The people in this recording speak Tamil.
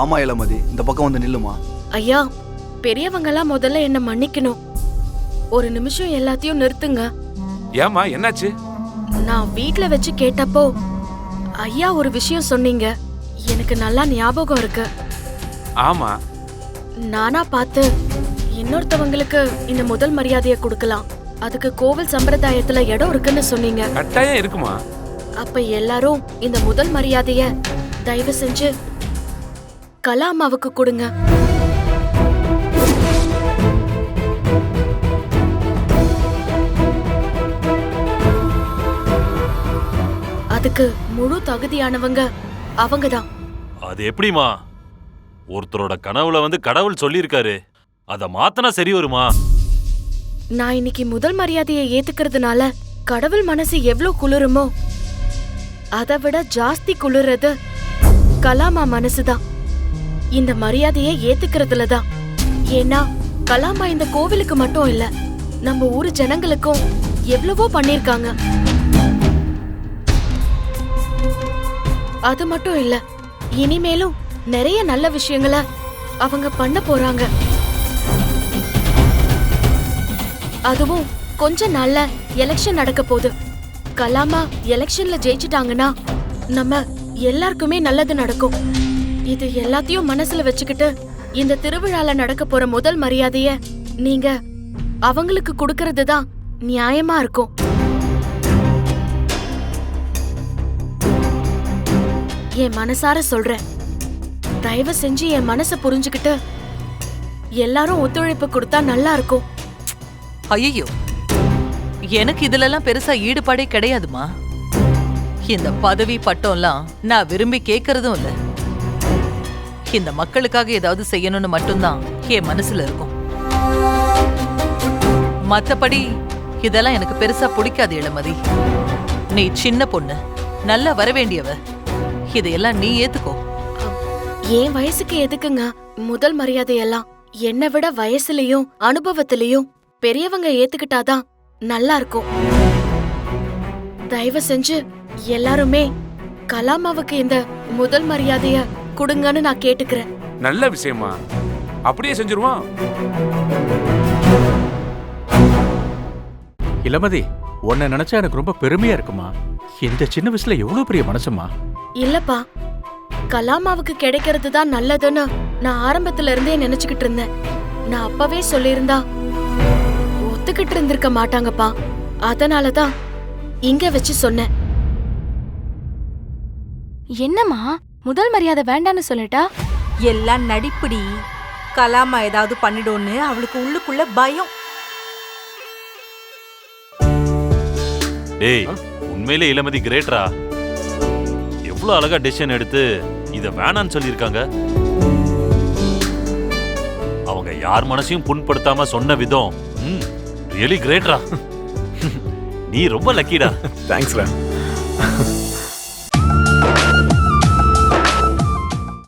வாமா இளமதி இந்த பக்கம் வந்து நில்லுமா? ஐயா பெரியவங்கலாம் முதல்ல என்ன மன்னிக்கணும். ஒரு நிமிஷம் எல்லாத்தையும் நிறுத்துங்க. ஏமா என்னாச்சு? நான் வீட்ல வச்சு கேட்டப்போ ஐயா ஒரு விஷயம் சொன்னீங்க. எனக்கு நல்லா ஞாபகம் இருக்கு. ஆமா. நானா பார்த்து இன்னொருத்தவங்களுக்கு இந்த முதல் மரியாதையை கொடுக்கலாம். அதுக்கு கோவில் சம்பிரதாயத்துல இடம் இருக்குன்னு சொன்னீங்க. கட்டாயம் இருக்குமா? அப்ப எல்லாரும் இந்த முதல் மரியாதைய தயவு செஞ்சு கலாமாவுக்கு கொடுங்க. அதுக்கு முழு தகுதியானவங்க அவங்கதான். அது எப்படிமா ஒருத்தரோட கனவுல வந்து கடவுள் சொல்லியிருக்காரு. அத மாத்தனா சரி வருமா? நான் இன்னைக்கு முதல் மரியாதையை ஏத்துக்கிறதுனால கடவுள் மனசு எவ்ளோ குளிருமோ அதை விட ஜாஸ்தி குளிர்றது கலாமா மனசுதான். இந்த மரியாதையை ஏத்துக்கிறதுல தான் ஏன்னா கலாமா இந்த கோவிலுக்கு மட்டும் இல்ல நம்ம ஊர் ஜனங்களுக்கும் எவ்வளவோ பண்ணிருக்காங்க. அது மட்டும் இல்ல இனிமேலும் நிறைய நல்ல விஷயங்களை அவங்க பண்ண போறாங்க. அதுவும் கொஞ்ச நாள்ல எலெக்ஷன் நடக்க போகுது. கலாமா எலெக்ஷன்ல ஜெயிச்சிட்டாங்கன்னா நம்ம எல்லாருக்குமே நல்லது நடக்கும். இது எல்லாத்தையும் மனசுல வச்சுக்கிட்டு இந்த திருவிழால நடக்க போற முதல் மரியாதைய நீங்க அவங்களுக்கு கொடுக்கறது தான் நியாயமா இருக்கும். என் மனசார சொல்றேன். தயவு செஞ்சு என் மனச புரிஞ்சுக்கிட்டு எல்லாரும் ஒத்துழைப்பு கொடுத்தா நல்லா இருக்கும். ஐயோ எனக்கு இதுலலாம் பெருசா ஈடுபாடே கிடையாதுமா. இந்த பதவி பட்டம்லாம் நான் விரும்பி கேட்கறதும் இல்ல. இந்த மக்களுக்காக ஏதாவது செய்யணும்னு மட்டும்தான் என் மனசுல இருக்கும். மத்தபடி இதெல்லாம் எனக்கு பெருசா பிடிக்காது இளமதி. நீ சின்ன பொண்ணு நல்லா வரவேண்டியவ. இதையெல்லாம் நீ ஏத்துக்கோ. என் வயசுக்கு எதுக்குங்க? முதல் மரியாதையெல்லாம் என்னை விட வயசுலயும் அனுபவத்திலயும் பெரியவங்க ஏத்துக்கிட்டாதான் நல்லா இருக்கும் தயவு செஞ்சு எல்லாருமே கலாமாவுக்கு இந்த முதல் மரியாதைய கொடுங்கன்னு நான் கேட்டுக்கிறேன். நல்ல விஷயமா? அப்படியே செஞ்சிருவோம். இளமதி உன்னை நினைச்சா எனக்கு ரொம்ப பெருமையா இருக்குமா? இந்த சின்ன வயசுல எவ்வளவு பெரிய மனசுமா? இல்லப்பா கலாமாவுக்கு கிடைக்கிறது தான் நல்லதுன்னு நான் ஆரம்பத்துல இருந்தே நினைச்சுக்கிட்டு இருந்தேன். நான் அப்பவே சொல்லியிருந்தா ஒத்துக்கிட்டு இருந்திருக்க மாட்டாங்கப்பா. அதனாலதான் இங்க வச்சு சொன்னேன். என்னம்மா? முதல் மரியாதை வேண்டான்னு சொல்லிட்டா? எல்லாம் நடிப்புடி. கலாமா ஏதாவது பண்ணிடும்னு அவளுக்கு உள்ளுக்குள்ள பயம். டேய் உண்மையிலே இளமதி கிரேட்ரா. எவ்வளவு அழகா டெசிஷன் எடுத்து இத வேணான்னு சொல்லியிருக்காங்க. அவங்க யார் மனசையும் புண்படுத்தாம சொன்ன விதம் ம் ரியலி கிரேட்ரா நீ ரொம்ப லக்கிடா தேங்க்ஸ்ரா